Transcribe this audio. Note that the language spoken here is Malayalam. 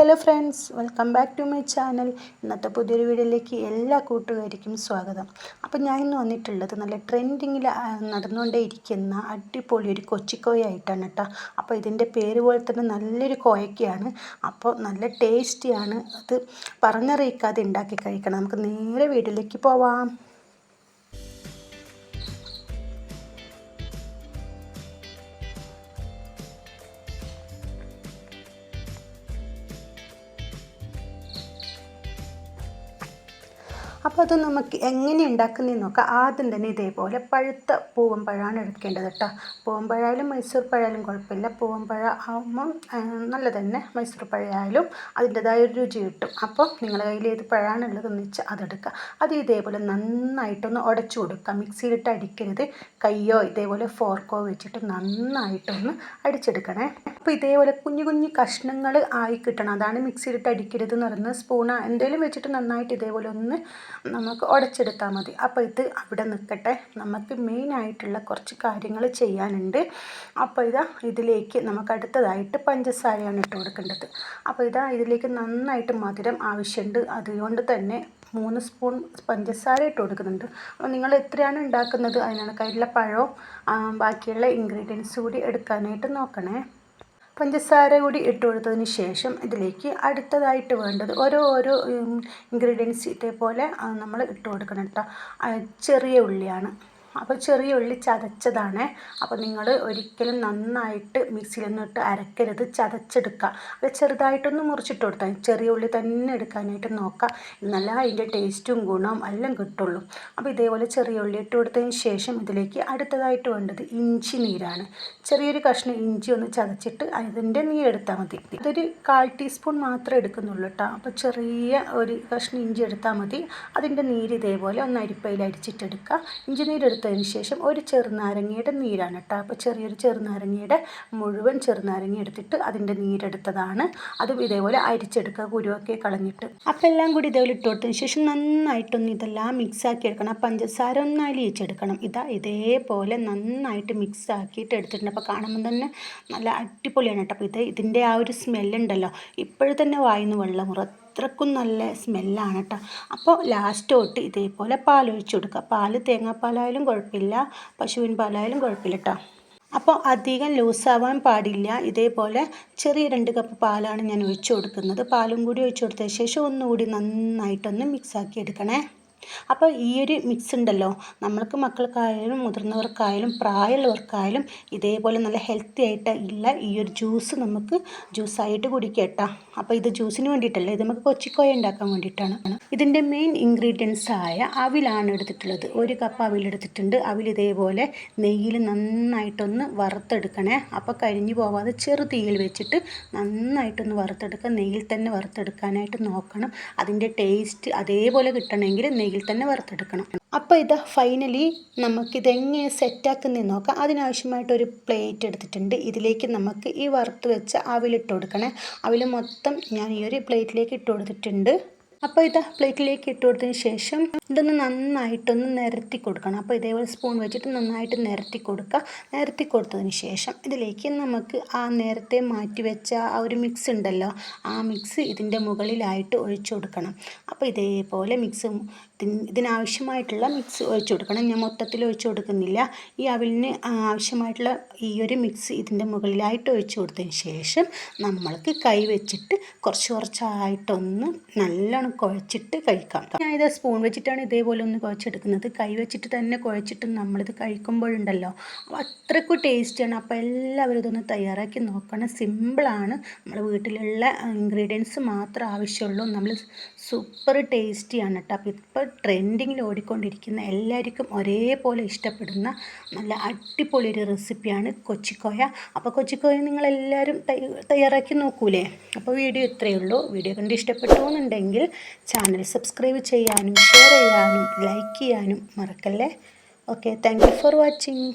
Hello friends welcome back to my channel ഇന്നത്തെ പുതിയൊരു വീഡിയോയിലേക്ക് എല്ലാ കൂട്ടുകാർക്കും സ്വാഗതം. അപ്പോൾ ഞാൻ ഇന്ന് വന്നിട്ടുള്ളത് നല്ല ട്രെൻഡിങ്ങിൽ നടന്നുകൊണ്ടേ ഇരിക്കുന്ന അടിപൊളി ഒരു കൊച്ചിക്കോയായിട്ടാണ് കേട്ടോ അപ്പോൾ ഇതിന്റെ പേര് പോലെ തന്നെ നല്ലൊരു കോയക്കയാണ്. അപ്പോൾ നല്ല ടേസ്റ്റിയാണ് അത് പറഞ്ഞറിയിക്കാതെ ഉണ്ടാക്കി കഴിക്കണം. നമുക്ക് നേരെ വീട്ടിലേക്ക് പോവാം. അപ്പോൾ അത് നമുക്ക് എങ്ങനെ ഉണ്ടാക്കുന്നതെന്ന് നോക്കാം. ആദ്യം തന്നെ ഇതേപോലെ പഴുത്ത പൂവമ്പഴമാണ് എടുക്കേണ്ടത് കേട്ടോ. പൂവമ്പഴമായാലും മൈസൂർ പഴമായാലും കുഴപ്പമില്ല. പൂവമ്പഴ പഴ ആകുമ്പം നല്ല തന്നെ മൈസൂർ പഴയായാലും അതിന്റെതായ ഒരു രുചി കിട്ടും. അപ്പോൾ നിങ്ങളുടെ കയ്യിൽ ഏത് പഴമാണ് ഉള്ളതെന്ന് വെച്ചാൽ അതെടുക്കുക. അത് ഇതേപോലെ നന്നായിട്ടൊന്ന് ഉടച്ചു കൊടുക്കുക. മിക്സിയിലിട്ട് അടിക്കരുത്. കയ്യോ ഇതേപോലെ ഫോർക്കോ വെച്ചിട്ട് നന്നായിട്ടൊന്ന് അടിച്ചെടുക്കണേ. അപ്പോൾ ഇതേപോലെ കുഞ്ഞു കുഞ്ഞു കഷ്ണങ്ങൾ ആയി കിട്ടണം. അതാണ് മിക്സിയിലിട്ട് അടിക്കരുത് എന്ന് പറയുന്നത്. സ്പൂൺ എന്തെങ്കിലും വെച്ചിട്ട് നന്നായിട്ട് ഇതേപോലെ ഒന്ന് നമുക്ക് ഉടച്ചെടുത്താൽ മതി. അപ്പോൾ ഇത് അവിടെ നിൽക്കട്ടെ. നമുക്ക് മെയിനായിട്ടുള്ള കുറച്ച് കാര്യങ്ങൾ ചെയ്യാനുണ്ട്. അപ്പോൾ ഇതാ ഇതിലേക്ക് നമുക്ക് അടുത്തതായിട്ട് പഞ്ചസാരയാണ് ഇട്ട് കൊടുക്കേണ്ടത്. അപ്പോൾ ഇതാ ഇതിലേക്ക് നന്നായിട്ട് മധുരം ആവശ്യമുണ്ട്. അതുകൊണ്ട് തന്നെ മൂന്ന് സ്പൂൺ പഞ്ചസാര ഇട്ട് കൊടുക്കുന്നുണ്ട്. അപ്പോൾ നിങ്ങൾ എത്രയാണ് ഉണ്ടാക്കുന്നത്? അതിനാണ് കയ്യിലുള്ള പഴവും ബാക്കിയുള്ള ഇൻഗ്രീഡിയൻസ് കൂടി എടുക്കാനായിട്ട് നോക്കണേ. പഞ്ചസാര കൂടി ഇട്ട് കൊടുത്തതിന് ശേഷം ഇതിലേക്ക് അടുത്തതായിട്ട് വേണ്ടത് ഓരോ ഓരോ ഇൻഗ്രീഡിയൻസ് ഇതേപോലെ നമ്മൾ ഇട്ട് കൊടുക്കണം കേട്ടോ. ചെറിയ ഉള്ളിയാണ്. അപ്പോൾ ചെറിയ ഉള്ളി ചതച്ചതാണ്. അപ്പോൾ നിങ്ങൾ ഒരിക്കലും നന്നായിട്ട് മിക്സിയിലൊന്നും ഇട്ട് അരക്കരുത്. ചതച്ചെടുക്കുക. അത് ചെറുതായിട്ടൊന്ന് മുറിച്ചിട്ട് കൊടുത്താൽ ചെറിയ ഉള്ളി തന്നെ എടുക്കാനായിട്ട് നോക്കുക. എന്നല്ല അതിന്റെ ടേസ്റ്റും ഗുണവും എല്ലാം കിട്ടുള്ളൂ. അപ്പോൾ ഇതേപോലെ ചെറിയ ഉള്ളി ഇട്ട് കൊടുത്തതിന് ശേഷം ഇതിലേക്ക് അടുത്തതായിട്ട് വേണ്ടത് ഇഞ്ചി നീരാണ്. ചെറിയൊരു കഷ്ണം ഇഞ്ചി ഒന്ന് ചതച്ചിട്ട് അതിന്റെ നീരെടുത്താൽ മതി. ഇതൊരു കാൽ ടീസ്പൂൺ മാത്രമേ എടുക്കുന്നുള്ളൂ കേട്ടോ. അപ്പോൾ ചെറിയ ഒരു കഷ്ണം ഇഞ്ചി എടുത്താൽ മതി. അതിന്റെ നീര് ഇതേപോലെ ഒന്ന് അരിപ്പയിൽ അരിച്ചിട്ടെടുക്കുക. ഇഞ്ചി നീരെടുത്ത് എടുത്തതിന് ശേഷം ഒരു ചെറുനാരങ്ങയുടെ നീരാണ് കേട്ടോ. അപ്പോൾ ചെറിയൊരു ചെറുനാരങ്ങയുടെ മുഴുവൻ ചെറുനാരങ്ങ എടുത്തിട്ട് അതിന്റെ നീരെടുത്തതാണ്. അതും ഇതേപോലെ അരിച്ചെടുക്കുക കുരുവൊക്കെ കളഞ്ഞിട്ട്. അപ്പോൾ എല്ലാം കൂടി ഇതേപോലെ ഇട്ട് കൊടുത്തതിന് ശേഷം നന്നായിട്ടൊന്ന് ഇതെല്ലാം മിക്സ് ആക്കി എടുക്കണം. പഞ്ചസാര ഒന്ന് അലിയിച്ചെടുക്കണം. ഇതാ ഇതേപോലെ നന്നായിട്ട് മിക്സ് ആക്കിയിട്ട് എടുത്തിട്ടുണ്ട്. അപ്പോൾ കാണുമ്പോൾ തന്നെ നല്ല അടിപൊളിയാണ് കേട്ടോ. അപ്പോൾ ഇത് ഇതിന്റെ ആ ഒരു സ്മെല്ലുണ്ടല്ലോ ഇപ്പോഴും തന്നെ വായിന്ന് വെള്ളം മുറ അത്രക്കും നല്ല സ്മെല്ലാണ് കേട്ടോ അപ്പോൾ ലാസ്റ്റ് തൊട്ട് ഇതേപോലെ പാൽ ഒഴിച്ചു കൊടുക്കുക. പാൽ തേങ്ങാപ്പാലായാലും കുഴപ്പമില്ല പശുവിൻ പാലായാലും കുഴപ്പമില്ല കേട്ടോ അപ്പോൾ അധികം ലൂസാവാൻ പാടില്ല. ഇതേപോലെ ചെറിയ രണ്ട് കപ്പ് പാലാണ് ഞാൻ ഒഴിച്ചു കൊടുക്കുന്നത്. പാലും കൂടി ഒഴിച്ചു കൊടുത്ത ശേഷം ഒന്നുകൂടി നന്നായിട്ടൊന്ന് മിക്സാക്കി എടുക്കണേ. അപ്പോൾ ഈ ഒരു മിക്സ് ഉണ്ടല്ലോ. നമ്മൾക്ക് മക്കൾക്കായാലും മുതിർന്നവർക്കായാലും പ്രായമുള്ളവർക്കായാലും ഇതേപോലെ നല്ല ഹെൽത്തി ആയിട്ട് ഉള്ള ഈ ഒരു ജ്യൂസ് നമുക്ക് ജ്യൂസായിട്ട് കുടിക്കട്ടോ കേട്ടോ. അപ്പോൾ ഇത് ജ്യൂസിന് വേണ്ടിയിട്ടല്ല? ഇത് നമുക്ക് കൊച്ചിക്കോയ ഉണ്ടാക്കാൻ വേണ്ടിയിട്ടാണ്. ഇതിന്റെ മെയിൻ ഇൻഗ്രീഡിയൻസ് ആയ അവിലാണ് എടുത്തിട്ടുള്ളത്. ഒരു കപ്പ് അവിലെടുത്തിട്ടുണ്ട് അവിൽ ഇതേപോലെ നെയ്യിൽ നന്നായിട്ടൊന്ന് വറുത്തെടുക്കണേ. അപ്പോൾ കരിഞ്ഞു പോവാതെ ചെറു തീയിൽ വെച്ചിട്ട് നന്നായിട്ടൊന്ന് വറുത്തെടുക്കുക നെയ്യിൽ തന്നെ വറുത്തെടുക്കാനായിട്ട് നോക്കണം. അതിന്റെ ടേസ്റ്റ് അതേപോലെ കിട്ടണമെങ്കിൽ നെയ്യിൽ തന്നെ വറുത്തെടുക്കണം. അപ്പോൾ ഇത് ഫൈനലി നമുക്കിതെങ്ങനെ സെറ്റാക്കുന്നതെന്ന് നോക്കാം. അതിനാവശ്യമായിട്ട് ഒരു പ്ലേറ്റ് എടുത്തിട്ടുണ്ട്. ഇതിലേക്ക് നമുക്ക് ഈ വറുത്ത് വെച്ച അവിലിട്ട് കൊടുക്കണേ. അവിൽ മൊത്തം ഞാൻ ഈ ഒരു പ്ലേറ്റിലേക്ക് ഇട്ട് കൊടുത്തിട്ടുണ്ട്. അപ്പോൾ ഇത് പ്ലേറ്റിലേക്ക് ഇട്ട് കൊടുത്തതിന് ശേഷം ഇതൊന്ന് നന്നായിട്ടൊന്ന് നിരത്തി കൊടുക്കണം. അപ്പോൾ ഇതേപോലെ സ്പൂൺ വെച്ചിട്ട് നന്നായിട്ട് നിരത്തി കൊടുക്കുക. നിരത്തി കൊടുത്തതിന് ശേഷം ഇതിലേക്ക് നമുക്ക് ആ നേരത്തെ മാറ്റി വെച്ച ആ ഒരു മിക്സ് ഉണ്ടല്ലോ ആ മിക്സ് ഇതിന്റെ മുകളിലായിട്ട് ഒഴിച്ചു കൊടുക്കണം. അപ്പോൾ ഇതേപോലെ മിക്സ് ഇതിനാവശ്യമായിട്ടുള്ള മിക്സ് ഒഴിച്ചു കൊടുക്കണം. ഞാൻ മൊത്തത്തിൽ ഒഴിച്ചു കൊടുക്കുന്നില്ല. ഈ അവിലിന് ആവശ്യമായിട്ടുള്ള ഈ ഒരു മിക്സ് ഇതിന്റെ മുകളിലായിട്ട് ഒഴിച്ചു കൊടുത്തതിന് ശേഷം നമ്മൾക്ക് കൈ വെച്ചിട്ട് കുറച്ച് കുറച്ചായിട്ടൊന്ന് നല്ലോണം കുഴച്ചിട്ട് കഴിക്കാം. ഞാൻ ഇത് സ്പൂൺ വെച്ചിട്ടാണ് ഇതേപോലെ ഒന്ന് കുഴച്ചെടുക്കുന്നത്. കൈ വെച്ചിട്ട് തന്നെ കുഴച്ചിട്ട് നമ്മളിത് കഴിക്കുമ്പോഴുണ്ടല്ലോ അത്രക്കും ടേസ്റ്റിയാണ് അപ്പോൾ എല്ലാവരും ഇതൊന്ന് തയ്യാറാക്കി നോക്കണം. സിമ്പിളാണ് നമ്മുടെ വീട്ടിലുള്ള ഇൻഗ്രീഡിയൻസ് മാത്രം ആവശ്യമുള്ളൂ. നമ്മൾ സൂപ്പർ ടേസ്റ്റിയാണ് കേട്ടോ. അപ്പോൾ ഇപ്പോൾ ട്രെൻഡിങ്ങിൽ ഓടിക്കൊണ്ടിരിക്കുന്ന എല്ലാവർക്കും ഒരേപോലെ ഇഷ്ടപ്പെടുന്ന നല്ല അടിപൊളി ഒരു റെസിപ്പിയാണ് കൊച്ചിക്കോയ. അപ്പോൾ കൊച്ചിക്കോയ നിങ്ങളെല്ലാവരും തയ്യാറാക്കി നോക്കൂലേ? അപ്പോൾ വീഡിയോ ഇത്രയേ ഉള്ളൂ. വീഡിയോ കണ്ട് ഇഷ്ടപ്പെട്ടു എന്നുണ്ടെങ്കിൽ ചാനൽ സബ്സ്ക്രൈബ് ചെയ്യാനും ഷെയർ ചെയ്യാനും ലൈക്ക് ചെയ്യാനും മറക്കല്ലേ? Okay thank for watching